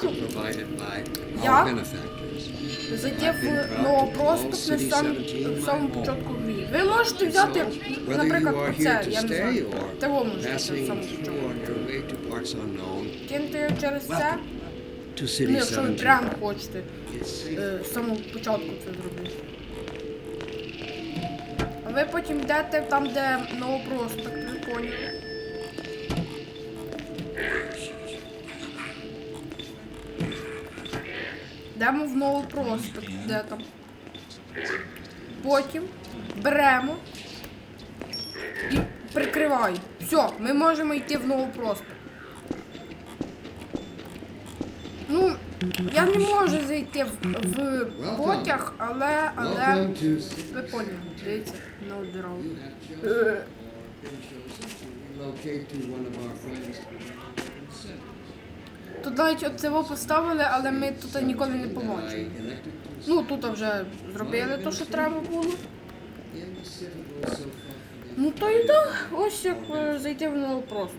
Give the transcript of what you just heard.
покажу. provided by Yeah. our benefactors. Зайти в новопроступ на сам, в самому початку грі. Ви можете взяти, наприклад, to я не знаю. Того можете самому початку. Киньте через це, ну, якщо ви прямо хочете е, з самого початку це зробити. А ви потім йдете там, де новопроступ, ви поняли. Йдемо в новопроступ, де там. Потім беремо і прикриваю. Все, ми можемо йти в новопроступ. Ну, я не можу зайти в, в потяг, але, але ви поняли, дивіться, на одразу. Тут навіть от цього поставили, але ми тут ніколи не to Ну тут вже зробили те, що треба було. Ну то і да, ось як е, зайти в нову просто.